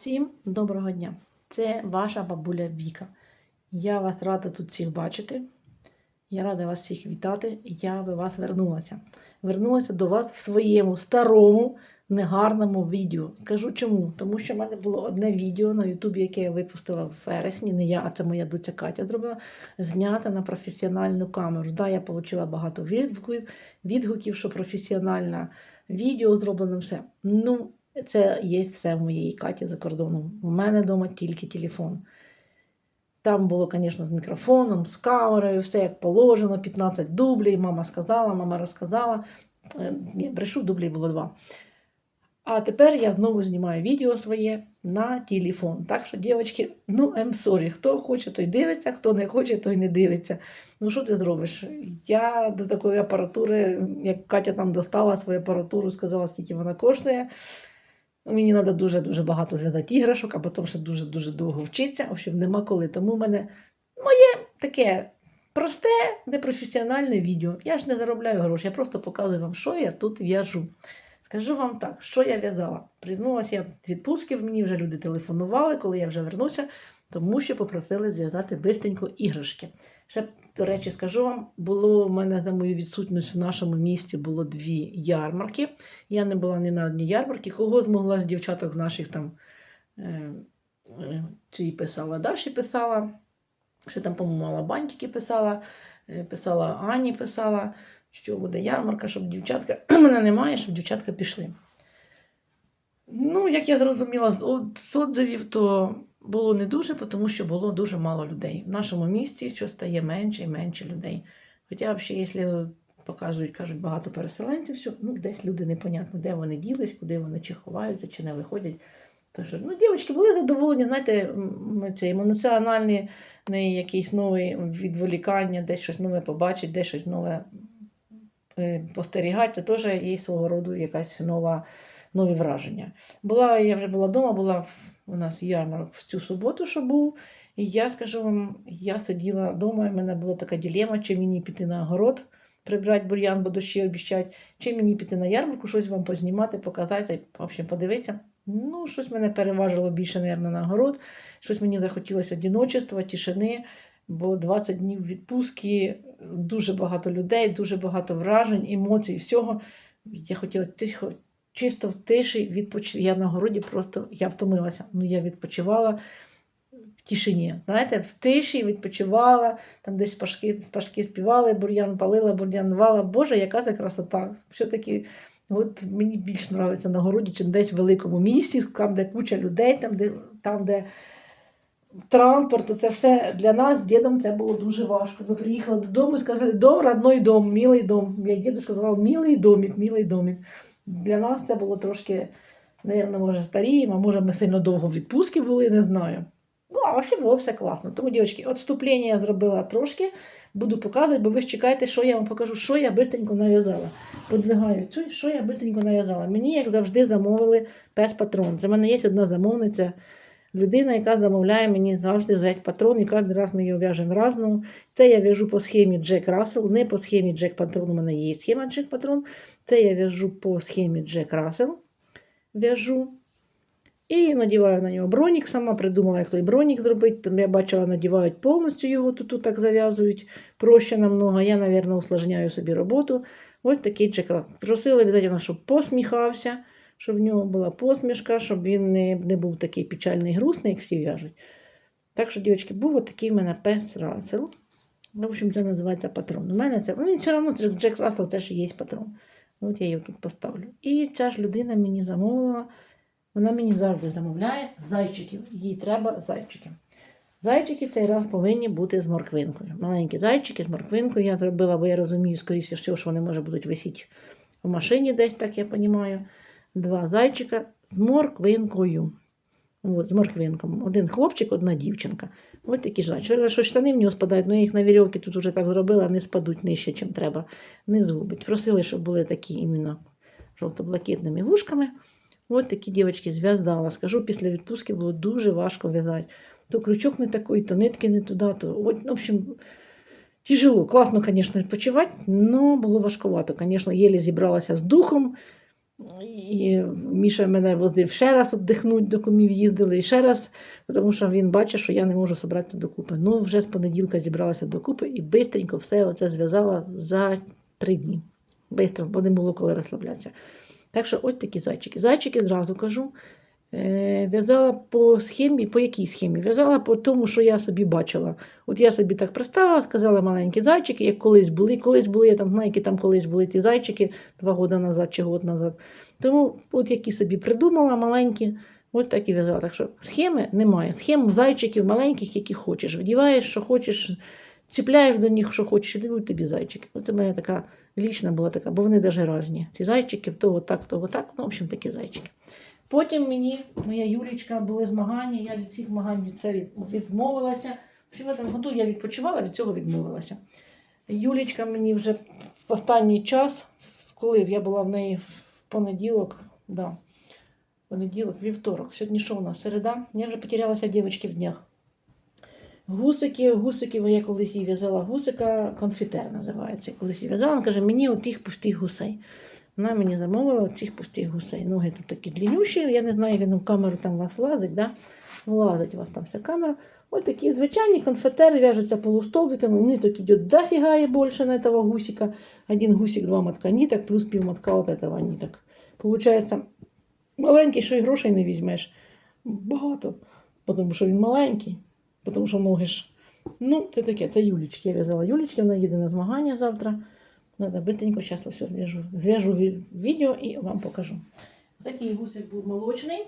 Всім доброго дня! Це ваша бабуля Віка. Я вас рада тут всіх бачити. Я рада вас всіх вітати. Я би вас вернулася. Вернулася до вас в своєму старому, негарному відео. Скажу чому? Тому що в мене було одне відео на Ютубі, яке я випустила в вересні. Не я, а це моя доця Катя зробила, знята на професіональну камеру. Да, я отримала багато відгуків, відгуків, що професіональне відео зроблено все. Ну, це є все в моєї Каті за кордоном. У мене вдома тільки телефон. Там було, звісно, з мікрофоном, з камерою, все як положено, 15 дублів. Мама сказала, мама розказала. Е, Ні, брешу, дублів було два. А тепер я знову знімаю відео своє на телефон. Так що, дівчатки, ну, I'm sorry, хто хоче, той дивиться, хто не хоче, той не дивиться. Ну, що ти зробиш? Я до такої апаратури, як Катя там достала свою апаратуру, сказала, скільки вона коштує. Мені треба дуже-дуже багато зв'язати іграшок, а потім ще дуже-дуже довго вчитися. В общем, нема коли. Тому в мене моє таке просте, непрофесіональне відео. Я ж не заробляю гроші, я просто показую вам, що я тут в'яжу. Скажу вам так, що я в'язала. Призналася я з відпустки, мені вже люди телефонували, коли я вже вернуся, тому що попросили зв'язати бистренько іграшки. Ще, до речі, скажу вам, було в мене за мою відсутність в нашому місті було дві ярмарки. Я не була ні на одній ярмарці. Кого змогла з дівчаток наших там е, е, писала, Даші писала, ще там, по-моєму, Алабантики писала, е, писала Ані писала, що буде ярмарка, щоб дівчатка, мене немає, щоб дівчатка пішли. Ну, як я зрозуміла з з отзивів, то було не дуже, тому що було дуже мало людей. В нашому місті що стає менше і менше людей. Хоча, взагалі, якщо показують, кажуть, багато переселенців, що ну, десь люди непонятно, де вони ділись, куди вони чи ховаються, чи не виходять. Тож, ну, дівчатки були задоволені, знаєте, м, це емоціональний якийсь новий відволікання, десь щось нове побачить, десь щось нове е, спостерігати. Це теж є свого роду якась нова, нові враження. Була, я вже була вдома, була у нас ярмарок в цю суботу, що був. І я скажу вам, я сиділа вдома, і в мене була така ділема, чи мені піти на огород, прибрати бур'ян, бо дощі обіщають, чи мені піти на ярмарку, щось вам познімати, показати, в общем, подивитися. Ну, щось мене переважило більше, мабуть, на огород. Щось мені захотілося одиночества, тишини, бо 20 днів відпустки, дуже багато людей, дуже багато вражень, емоцій, всього. Я хотіла тихо, чисто в тиші відпочити. Я на городі просто я втомилася. Ну, я відпочивала в тишині. Знаєте, в тиші відпочивала, там десь пашки, пашки співали, бур'ян палила, бур'ян рвала. Боже, яка це красота! Все-таки от мені більше подобається на городі, чим десь в великому місті, там, де куча людей, там, де, там, де транспорт, це все для нас з дідом це було дуже важко. Ми приїхали додому і сказали, дом, родной дом, милий дом. Як діду сказав, милий домик, милий домик. Для нас це було трошки, мабуть, може, старіємо, а може ми сильно довго в відпустці були, не знаю. Ну, а взагалі було все класно. Тому, дівчатки, відступлення я зробила трошки, буду показувати, бо ви ж чекаєте, що я вам покажу, що я битенько нав'язала. Подвигаю цю, що я битенько нав'язала. Мені, як завжди, замовили пес патрон. Це в мене є одна замовниця, людина, яка замовляє мені завжди взяти патрон, і кожен раз ми його в'яжемо разно. Це я в'яжу по схемі Джек Рассел, не по схемі Джек Патрон, у мене є схема Джек Патрон. Це я в'яжу по схемі Джек Рассел. В'яжу. І надіваю на нього бронік. Сама придумала, як той бронік зробити. Я бачила, надівають повністю його, тут, тут так зав'язують. Проще намного. Я, мабуть, усложняю собі роботу. Ось такий Джек Рассел. Просили обов'язково, щоб посміхався, щоб в нього була посмішка, щоб він не, не був такий печальний грустний, як всі в'яжуть. Так що, дівчатки, був отакий в мене пес Рассел. В общем, це називається патрон. У мене це, ну, він все одно Джек Рассел теж є патрон. От я його тут поставлю. І ця ж людина мені замовила. Вона мені завжди замовляє зайчиків. Їй треба зайчики. Зайчики цей раз повинні бути з морквинкою. Маленькі зайчики з морквинкою я зробила, бо я розумію, скоріше всього, що вони може будуть висіти в машині десь, так я розумію. Два зайчика з морквинкою. От, з морквинком. Один хлопчик, одна дівчинка. Ось такі ж зайчики. Що штани в нього спадають, ну я їх на вірьовки тут вже так зробила, не спадуть нижче, чим треба. Не згубить. Просили, щоб були такі іменно жовто-блакитними вушками. От такі дівчатки зв'язала. Скажу, після відпустки було дуже важко в'язати. То крючок не такий, то нитки не туди, то от, в общем, тяжело. Класно, звісно, відпочивати, але було важкувато. Звісно, єлі зібралася з духом. І Міша мене возив ще раз віддихнути, до кумів їздили, і ще раз, тому що він бачить, що я не можу зібратися докупи. Ну, вже з понеділка зібралася докупи і швидко все оце зв'язала за три дні. Бистро, бо не було коли розслаблятися. Так що ось такі зайчики. Зайчики зразу кажу. Е, в'язала по схемі, по якій схемі? В'язала по тому, що я собі бачила. От я собі так представила, сказала маленькі зайчики, як колись були. Колись були, я там знаю, які там колись були ті зайчики два роки назад чи год назад. Тому от які собі придумала маленькі, от так і в'язала. Так що схеми немає. Схем зайчиків маленьких, які хочеш. Вдіваєш, що хочеш, чіпляєш до них, що хочеш, і дають тобі зайчики. От у мене така лічна була така, бо вони навіть різні. Ці зайчики, того так, того так. Ну, в общем, такі зайчики. Потім мені моя Юлічка були змагання, я від цих змагань від це відмовилася. В цьому году я відпочивала, від цього відмовилася. Юлічка мені вже в останній час, коли я була в неї в понеділок, да, понеділок, вівторок, сьогодні що у нас? Середа, я вже потерялася дівчатки в днях. Гусики, гусики, я колись їй в'язала гусика, конфітер називається. Колись їй в'язала, вона каже, мені отих пустих гусей. Вона мені замовила оцих пустих гусей. Ноги тут такі длиннющі, я не знаю, як він в камеру там у вас влазить, да? влазить у вас там вся камера. Ось такі звичайні конфетери вяжуться полустолбиками. Ниток идет дофига и больше на этого гусика. Один гусик, два мотка ниток, плюс пів мотка от этого ниток. Получається, маленький, що й грошей не візьмеш. Багато. Тому що він маленький, тому що ноги ж. Ну, це таке, це Юлічки. Я в'язала Юлічки, вона їде на змагання завтра. Надо быстренько сейчас все зв'яжу. Зв'яжу ві- відео і вам покажу. Такий гусик був молочний.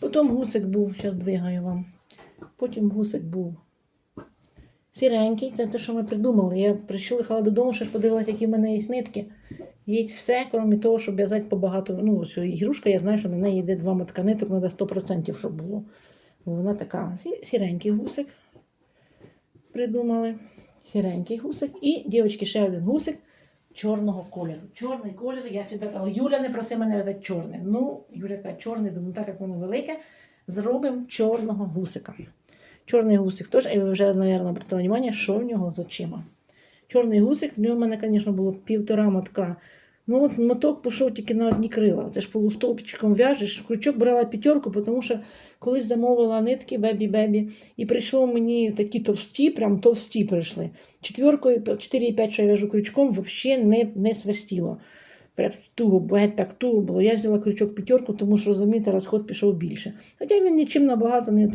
Потім гусик був, зараз двигаю вам. Потім гусик був сіренький. Це те, що ми придумали. Я приїхала додому, ще ж подивилася, які в мене є нитки. Є все, крім того, щоб в'язати побагато. Ну, що ігрушка, я знаю, що на неї йде два мотка ниток, треба 100%, щоб було. Вона така сі- сіренький гусик. Придумали. Сіренький гусик. І, дівчатки, ще один гусик чорного кольору. Чорний колір, я завжди казала, Юля не проси мене видати чорний. Ну, Юля каже, чорний, думаю, так як воно велике, зробимо чорного гусика. Чорний гусик теж, і ви вже, мабуть, обратили увагу, що в нього з очима. Чорний гусик, в нього в мене, звісно, було півтора мотка. Ну, от моток пішов тільки на одні крила. Це ж полустовпчиком в'яжеш. Крючок брала п'ятерку, тому що колись замовила нитки бебі-бебі, і прийшло мені такі товсті, прям товсті прийшли. Четверкою, 4,5, що я в'яжу крючком, взагалі не, не свистіло. Прям туго, геть так туго було. Я взяла крючок п'ятерку, тому що, розумієте, розход пішов більше. Хоча він нічим набагато не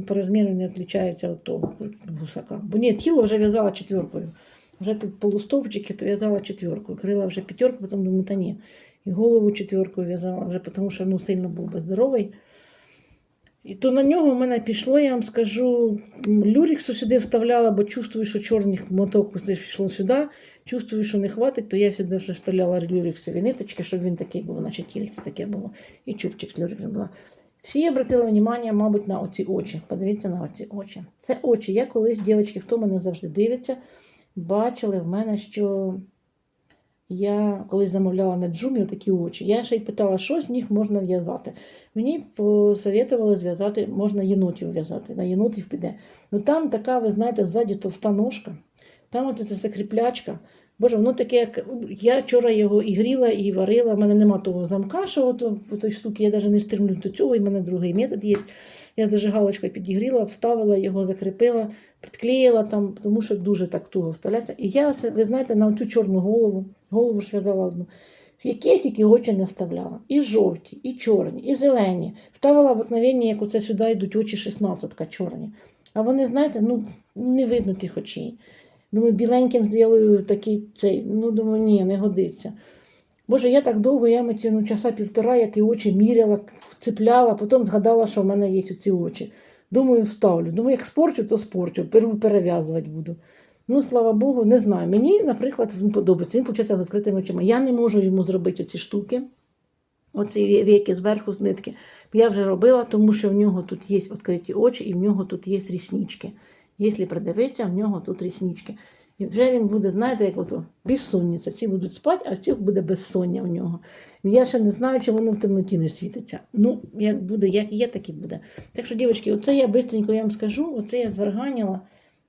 по розміру не відрізняється від того гусака. Бо ні, тіло вже в'язала четверкою. Вже тут полустовчики, то в'язала четверкою. Крила вже п'ятерку, потім думаю, та ні. І голову четверкою в'язала, вже тому що ну, сильно був би здоровий. І то на нього в мене пішло, я вам скажу, люріксу сюди вставляла, бо чувствую, що чорних моток пішло сюди. Чувствую, що не хватить, то я сюди вже вставляла люріксові ниточки, щоб він такий був, наче кільце таке було. І чубчик з люріксом була. Всі обратили увагу, мабуть, на оці очі. Подивіться на оці очі. Це очі. Я колись, дівчатки, хто мене завжди дивиться, бачили в мене, що я колись замовляла на джумі такі очі. Я ще й питала, що з них можна в'язати. Мені посоветували зв'язати, можна єнотів в'язати, на єнотів піде. Ну там така, ви знаєте, ззаді товста ножка, там от ця закріплячка. Боже, воно таке, як я вчора його і гріла, і варила. У мене нема того замка, що от, в той штуки я навіть не стримлюсь до цього, і в мене другий метод є. Я зажигалочкою підігріла, вставила його, закріпила, підклеїла там, тому що дуже так туго вставляється. І я, ви знаєте, на цю чорну голову, голову ж в'язала одну. Які я тільки очі не вставляла. І жовті, і чорні, і зелені. Вставила обикновення, як оце сюди йдуть очі 16 чорні. А вони, знаєте, ну, не видно тих очей. Думаю, біленьким зроблю такий цей. Ну, думаю, ні, не годиться. Боже, я так довго, я мені ну, часа півтора, я ті очі міряла, цепляла, потім згадала, що в мене є ці очі. Думаю, вставлю. Думаю, як спорчу, то спорчу, перев'язувати буду. Ну, слава Богу, не знаю. Мені, наприклад, він подобається. Він почався з відкритими очима. Я не можу йому зробити оці штуки, оці віки зверху з нитки. Я вже робила, тому що в нього тут є відкриті очі і в нього тут є ріснички. Якщо придивитися, в нього тут ріснички. І вже він буде, знаєте, як ото безсонниця. Ці будуть спати, а ці буде безсоння в нього. Я ще не знаю, чи воно в темноті не світиться. Ну, як буде, як є, так і буде. Так що, дівчатки, оце я швидко вам скажу, оце я зварганіла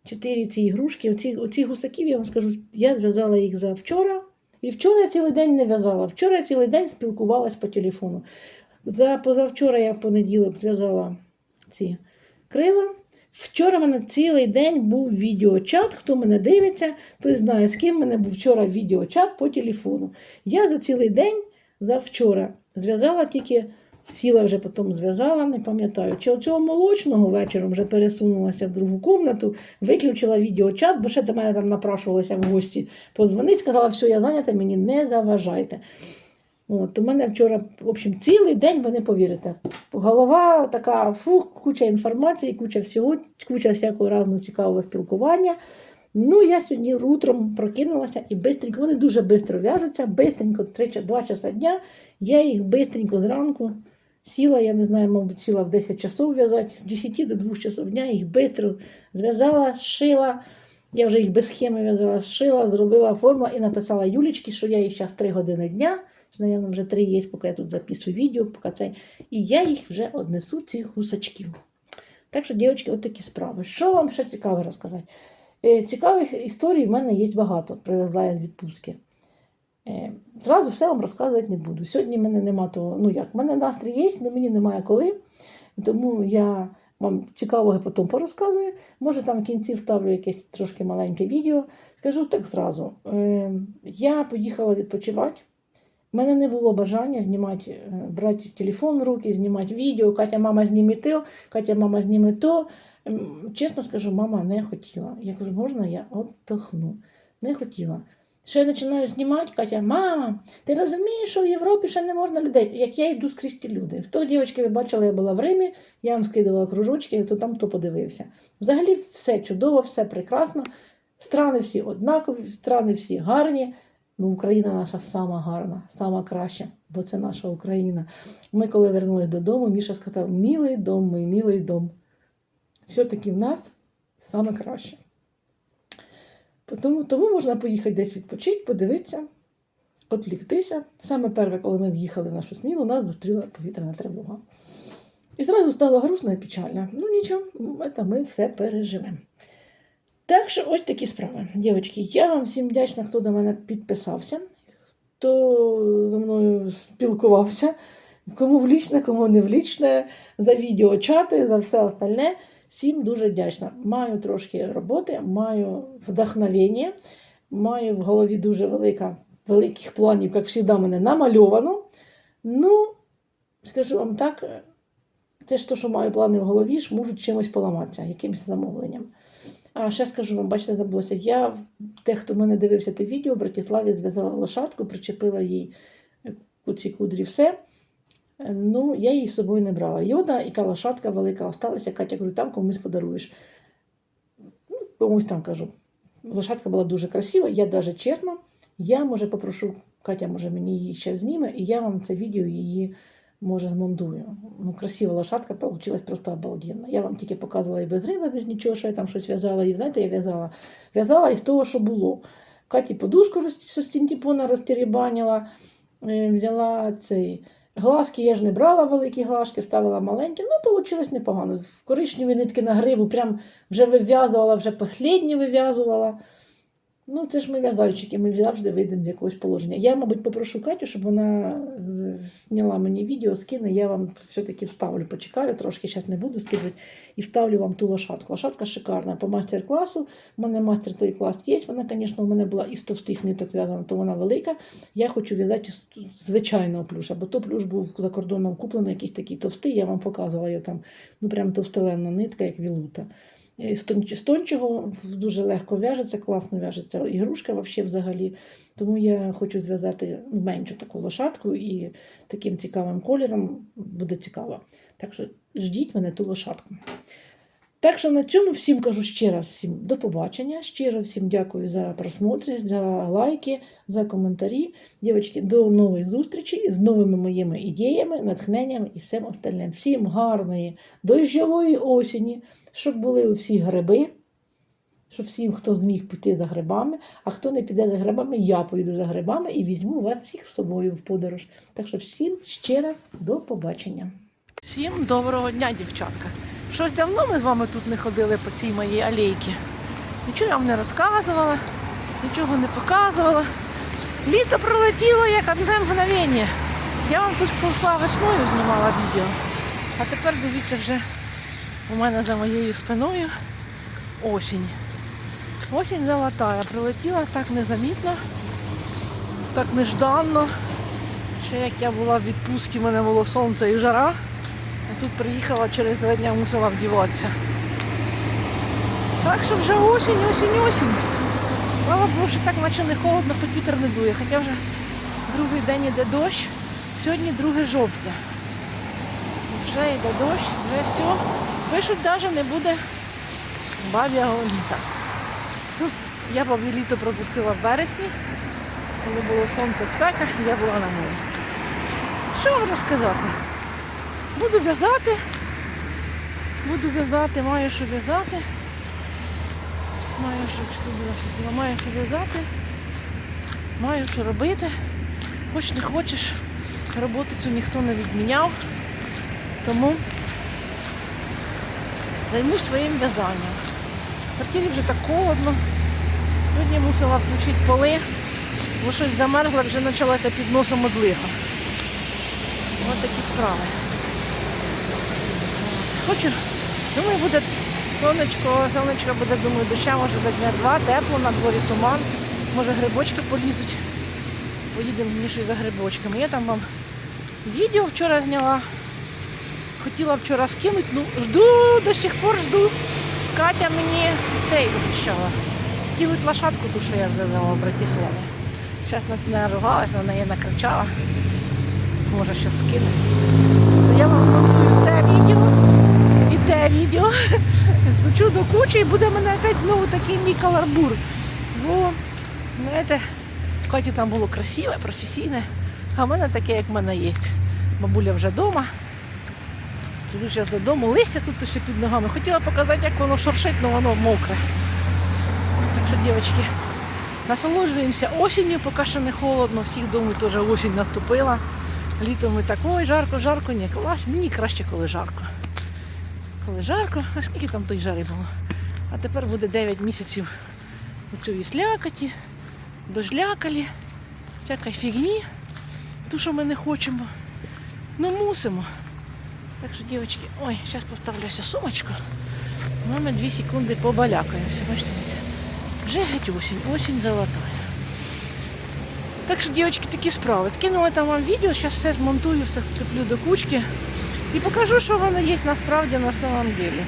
чотири ці ігрушки. Оці, оці гусаків, я вам скажу, я зв'язала їх за вчора. І вчора я цілий день не в'язала. Вчора я цілий день спілкувалась по телефону. За позавчора я в понеділок зв'язала ці крила. Вчора в мене цілий день був відеочат. Хто мене дивиться, той знає, з ким в мене був вчора відеочат по телефону. Я за цілий день за вчора зв'язала тільки, сіла вже потім зв'язала, не пам'ятаю. Чи оцього молочного вечором вже пересунулася в другу кімнату, виключила відеочат, бо ще до мене там напрашувалися в гості. Позвонить, сказала, все, я зайнята, мені не заважайте. От, у мене вчора, в общем, цілий день, ви не повірите. Голова така, фух, куча інформації, куча всього, куча всякого разного цікавого спілкування. Ну, я сьогодні утром прокинулася і бистренько, вони дуже швидко в'яжуться, бистренько, 3-2 часа дня. Я їх бистренько зранку сіла, я не знаю, мабуть, сіла в 10 часов в'язати, з 10 до 2 часов дня їх бистро зв'язала, шила. Я вже їх без схеми в'язала, шила, зробила форму і написала Юлічки, що я їх зараз 3 години дня. Наверное, вже три є, поки я тут записую відео, поки це. І я їх вже однесу, цих гусачків. Так що, дівчатки, от такі справи. Що вам ще цікаве розказати? Е, Цікавих історій в мене є багато, привезла я з відпустки. Е, Зразу все вам розказувати не буду. Сьогодні в мене нема того, ну як, в мене настрій є, але мені немає коли. Тому я вам цікавого потім порозказую. Може, там в кінці вставлю якесь трошки маленьке відео. Скажу так зразу. Е, Я поїхала відпочивати. У мене не було бажання знімати, е, брати телефон в руки, знімати відео. Катя, мама, зніми то, Катя, мама, зніми то. Чесно скажу, мама не хотіла. Я кажу, можна я отдохну? Не хотіла. Що я починаю знімати, Катя, мама, ти розумієш, що в Європі ще не можна людей. Як я йду скрізь ті люди. Хто, дівчатки, ви бачили, я була в Римі, я вам скидувала кружочки, то там хто подивився. Взагалі все чудово, все прекрасно. Страни всі однакові, страни всі гарні. Ну, Україна наша сама гарна, сама краща, бо це наша Україна. Ми, коли вернулись додому, Міша сказав: мілий дом, мій мілий дом. Все-таки в нас саме краще. Тому, тому можна поїхати десь відпочити, подивитися, відвліктися. Саме перше, коли ми в'їхали в нашу смілу, нас зустріла повітряна тривога. І зразу стало грустно і печально. Ну нічого, ми все переживемо. Так що ось такі справи. Дівчатки, я вам всім вдячна, хто до мене підписався, хто зі мною спілкувався, кому в лічне, кому не в лічне, за відеочати, за все остальне. Всім дуже вдячна. Маю трошки роботи, маю вдохновення, маю в голові дуже велика, великих планів, як завжди, мене намальовано. Ну, скажу вам так, те, що маю плани в голові, ж можуть чимось поламатися, якимось замовленням. А ще скажу вам, бачите, забулося. Я, те, хто мене дивився те відео, Братіславі зв'язала лошадку, причепила їй ці кудрі, все. Ну, я її з собою не брала. Йода і та лошадка велика осталася. Катя говорю, там комусь подаруєш. Ну, комусь там кажу. Лошадка була дуже красива, я навіть чесно, я може попрошу, Катя може мені її ще зніме, і я вам це відео її може змонтую. Ну, красива лошадка получилась просто обалденна. Я вам тільки показувала і без риби, без нічого, що я там щось в'язала. І знаєте, я в'язала. В'язала із того, що було. Каті подушку зі стінтіпона розтеребанила, е, взяла цей. Глазки я ж не брала великі глазки, ставила маленькі. Ну, вийшло непогано. В коричневі нитки на гриву, прям вже вив'язувала, вже останні вив'язувала. Ну, це ж ми в'язальщики, ми завжди вийдемо з якогось положення. Я, мабуть, попрошу Катю, щоб вона зняла мені відео, скине, я вам все-таки вставлю, почекаю, трошки зараз не буду скидувати, і вставлю вам ту лошадку. Лошадка шикарна по майстер-класу. У мене майстер той клас є. Вона, звісно, у мене була із товстих ниток зв'язана, то вона велика. Я хочу в'язати звичайного плюша, бо то плюш був за кордоном куплений, якийсь такий товстий, я вам показувала його там, ну прям товстеленна нитка, як вілута. Е, З тонч- тончого дуже легко в'яжеться, класно в'яжеться ігрушка вообще взагалі. Тому я хочу зв'язати меншу таку лошадку і таким цікавим кольором буде цікаво. Так що ждіть мене ту лошадку. Так що на цьому всім кажу ще раз всім до побачення. Щиро всім дякую за просмотри, за лайки, за коментарі. Дівчатки, до нових зустрічей з новими моїми ідеями, натхненнями і всім остальним. Всім гарної дощової осені, щоб були у всіх гриби. Щоб всім, хто зміг піти за грибами, а хто не піде за грибами, я поїду за грибами і візьму вас всіх з собою в подорож. Так що всім ще раз до побачення. Всім доброго дня, дівчатка. Щось давно ми з вами тут не ходили по цій моїй алейці. Нічого я вам не розказувала, нічого не показувала. Літо пролетіло як одне мгновення. Я вам тут йшла весною знімала відео. А тепер дивіться вже у мене за моєю спиною осінь. Осінь золотая. Прилетіла так незамітно, так нежданно. Ще як я була в відпустці, в мене було сонце і жара. Тут приїхала через два дні мусила вдіватися. Так що вже осінь, осінь, осінь. Слава Богу, що так наче не холодно, хоч вітер не дує. Хоча вже другий день іде дощ. Сьогодні 2 жовтня. Вже йде дощ, вже все. Пишуть, навіть не буде баб'ягого літа. Ну, Я баб'ю літо пропустила в вересні, коли було сонце спека, я була на морі. Що вам розказати? Буду в'язати. Буду в'язати, маю що в'язати. Маю що, що буде щось, маю що в'язати. Маю що робити. Хоч не хочеш, роботу цю ніхто не відміняв. Тому займусь своїм в'язанням. В квартирі вже так холодно. Сьогодні мусила включити поли, бо щось замерзло, вже почалася під носом одлига. Ось такі справи. Хочу, думаю, буде сонечко, сонечко буде, думаю, доща, може до дня два, тепло, на дворі туман, може грибочки полізуть. Поїдемо Мішою за грибочками. Я там вам відео вчора зняла. Хотіла вчора скинути, ну жду, до сих пор жду. Катя мені цей обіцяла. Скинуть лошадку, ту, що я зв'язала в Братиславі. Зараз не ругалась, на неї накричала. Може щось скине. Я вам монтую це відео і те відео. Звучу до кучі і буде в мене опять знову такий мій каларбур. Бо, знаєте, в Каті там було красиве, професійне, а в мене таке, як в мене є. Бабуля вже вдома. Іду зараз додому, листя тут ще під ногами. Хотіла показати, як воно шуршить, але воно мокре. Так що, дівчатки, насолоджуємося осінню, поки що не холодно. Всіх вдома теж осінь наступила. Літом ми так, ой, жарко, жарко, ні, клас, мені краще, коли жарко. Коли жарко, а скільки там той жари було? А тепер буде 9 місяців у цій слякоті, дожлякалі, всякої фігні, ту, що ми не хочемо. Ну мусимо. Так що, дівчатки, ой, зараз поставлюся сумочку. Ну, ми дві секунди побалякаємося. Бачите, дивіться. вже геть осінь, осінь золотая. Так що, дівчатки, такі справи. Скинула там вам відео, зараз все змонтую, все вкріплю до кучки і покажу, що воно є насправді на самом деле.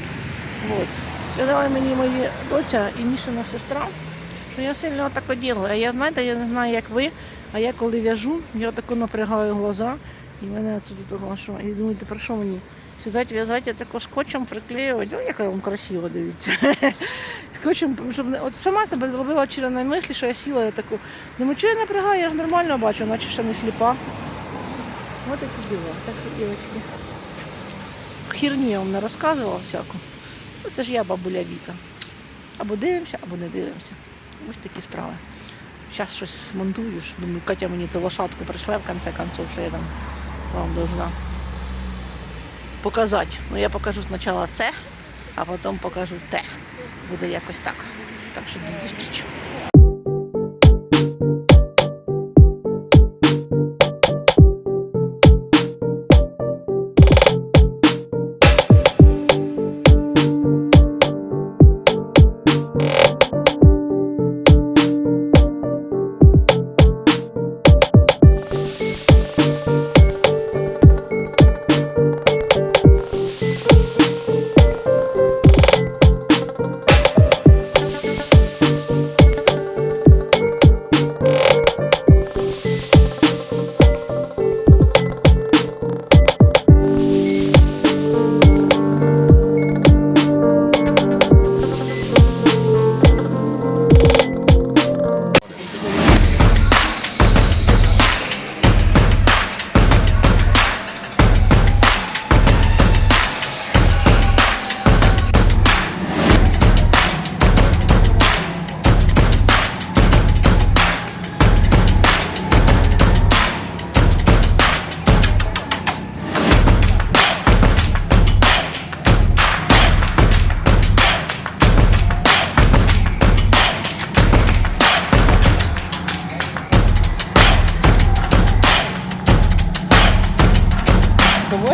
Вот. Сказали мені мої доця і Нішина сестра, що я сильно отако ділаю. А я, знаєте, я не знаю, як ви, а я коли в'яжу, я тако напрягаю глаза, і мене отсюди того, що. І думаєте, про що мені? Сідати в'язати, я тако скотчем приклеювати. Ну, яка вам красиво, дивіться. Скотчем, щоб от сама себе зробила вчора на мислі, що я сіла, я таку. Думаю, що я напрягаю, я ж нормально бачу, наче ще не сліпа. Ось такі діла. Так що, дівчатки. Хірні я вам не розказувала всяку. Ну, це ж я бабуля Віка. Або дивимося, або не дивимося. Ось такі справи. Зараз щось смонтую. що Думаю, Катя мені ту лошадку прийшла в кінці концов, що я там вам должна показати. Ну я покажу спочатку це, а потім покажу те. Буде якось так. Так що до зустрічі.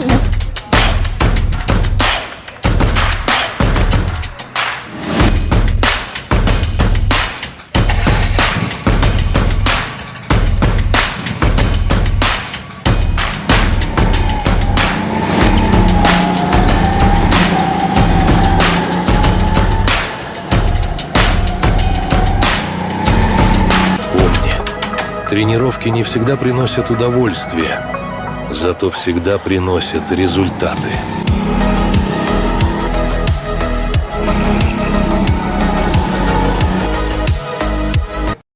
реально. Тренировки не всегда приносят удовольствие, зато всегда приносят результаты.